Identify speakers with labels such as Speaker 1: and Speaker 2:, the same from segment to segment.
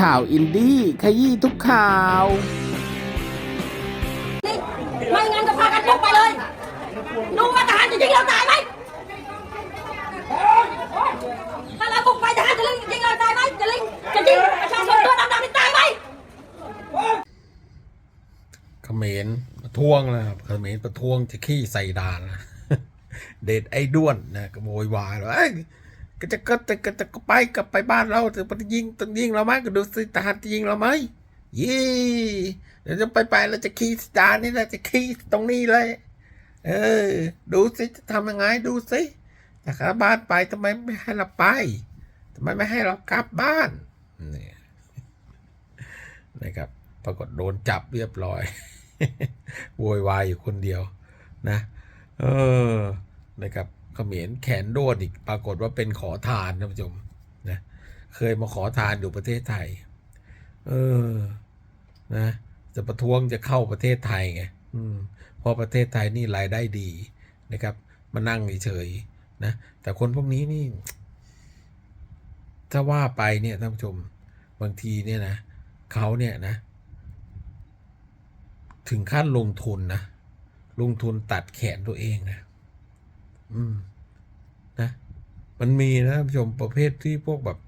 Speaker 1: ข่าวอินดี้ขยี้ทุกข่าว
Speaker 2: ไม่งั้นก็พากันลุกไปเลยลุงว่าทหารจะยิงเราตายไหมถ้าเราบุกไปทหารจะยิงเราตายไหมจะยิงจะยิงประชาชนตัวดำๆนี่ตายไหม
Speaker 1: เขมรประท้วงนะครับเขมรประท้วงจะขี้ใส่ด่านนะเดดไอ้ด้วนนะก็โวยวายเลยเอ้ย ก็จะก็จะก็จะก็ไปกลับไปบ้านเราจะไปยิงต้องยิงเราไหมก็ดูสิทหารจะยิงเราไหมยี่เดี๋ยวจะไปไปเราจะขี้ด่านนี่แหละจะขี้ตรงนี้เลย เออ ดูสิจะทำยังไงดูสิจะกลับบ้านไปทำไมไม่ให้เราไปทำไมไม่ให้เรากลับบ้านนี่นะครับ ปรากฏโดนจับเรียบร้อยโวยวายอยู่คนเดียว นะ เออนะครับ เขมรแขนโดดอีกปรากฏว่าเป็นขอทานท่านผู้ชมนะเคยมาขอทานอยู่ประเทศไทย เออนะจะประท้วงจะเข้าประเทศไทยไงอืมเพราะประเทศไทยนี่รายได้ดีนะครับ มานั่งเฉยๆนะแต่คนพวกนี้นี่ ถ้าว่าไปเนี่ยท่านผู้ชมบางทีเนี่ยนะเขาเนี่ยนะ ถึงขั้นลงทุนนะลงทุนตัดแขนตัวเองนะ อืม นะ มันมีนะท่านผู้ชมประเภทที่พวกแบบ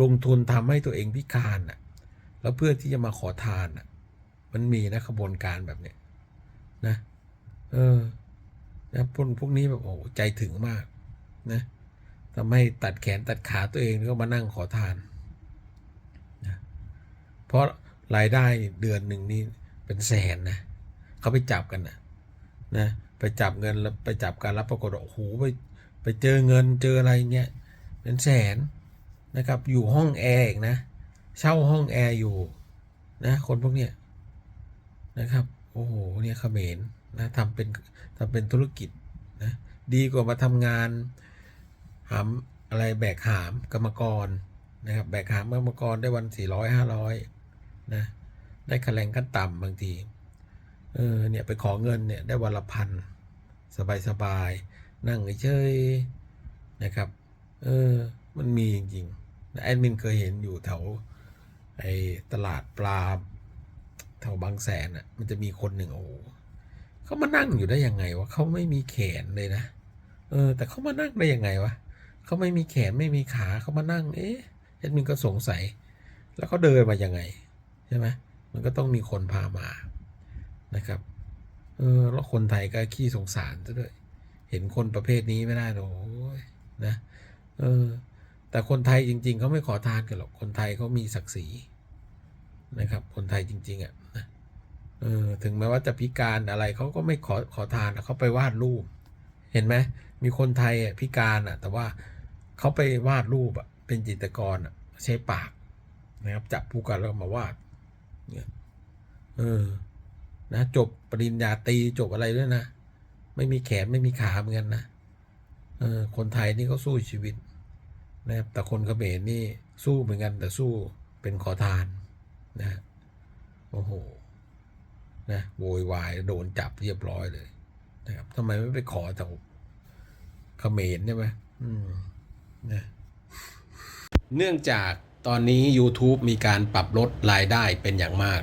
Speaker 1: ลงทุนทำให้ตัวเองพิการอะ แล้วเพื่อที่จะมาขอทานอะ มันมีนะขบวนการแบบเนี้ยนะ เออ นะพวกพวกนี้แบบโอ้ใจถึงมาก นะทำให้ตัดแขนตัดขาตัวเองแล้วก็มานั่งขอทานนะเพราะรายได้เดือนหนึ่งนี่เป็นแสนนะเขาไปจับกันนะนะ ไปจับเงินไปจับการรับปรากฏโอ้โหไปไปเจอเงินเจออะไรเงี้ยเป็นแสนนะครับอยู่ห้องแอร์อีกนะ เช่าห้องแอร์อยู่นะคนพวกเนี้ยนะครับโอ้โหเนี่ยเขมรนะทำเป็นทำเป็นธุรกิจนะดีกว่ามาทำงานหามอะไรแบกหามกรรมกรนะครับแบกหามกรรมกรได้วันสี่ร้อยห้าร้อยนะได้คะแนนขั้นต่ำบางที เออเนี่ยไปขอเงินเนี่ยได้วันละพันสบายสบายๆนั่งเฉยๆนะครับเออมันมีจริงๆแอดมินเคยเห็นอยู่แถวไอ้ตลาดปลาแถวบางแสนอะมันจะมีคนหนึ่งโอ้เขามานั่งอยู่ได้ยังไงวะเขาไม่มีแขนเลยนะเออ แต่เขามานั่งได้ยังไงวะเขาไม่มีแขนไม่มีขาเขามานั่ง เอ๊ะแอดมินก็สงสัย แล้วเขาเดินมายังไงใช่ไหมมันก็ต้องมีคนพามา นะครับเออแล้วคนไทยก็ขี้สงสารซะด้วย เห็นคนประเภทนี้ไม่ได้หรอกโอ้ยนะเออแต่คนไทยจริง ๆเขาไม่ขอทานกันหรอก คนไทยเขามีศักดิ์ศรีนะครับ คนไทยจริง ๆอะนะเออถึงแม้ว่าจะพิการอะไรเขาก็ไม่ขอขอทานเขาไปวาดรูป เห็นไหมมีคนไทยอะพิการอะ แต่ว่าเขาไปวาดรูปอะเป็นจิตรกรอะใช้ปากนะครับจับผู้กันแล้วมาวาดเนี่ยเออ นะจบปริญญาตรีจบอะไรด้วยนะ ไม่มีแขนไม่มีขาเหมือนกันนะเออคนไทยนี่เขาสู้ชีวิตนะครับแต่คนเขมรนี่สู้เหมือนกัน แต่สู้เป็นขอทานนะโอ้โหนะโวยวายโดนจับเรียบร้อยเลยนะครับทำไมไม่ไปขอจากเขมรใช่ไหมอืมนะเนื่องจากตอนนี้ YouTube มีการปรับลดรายได้เป็นอย่างมาก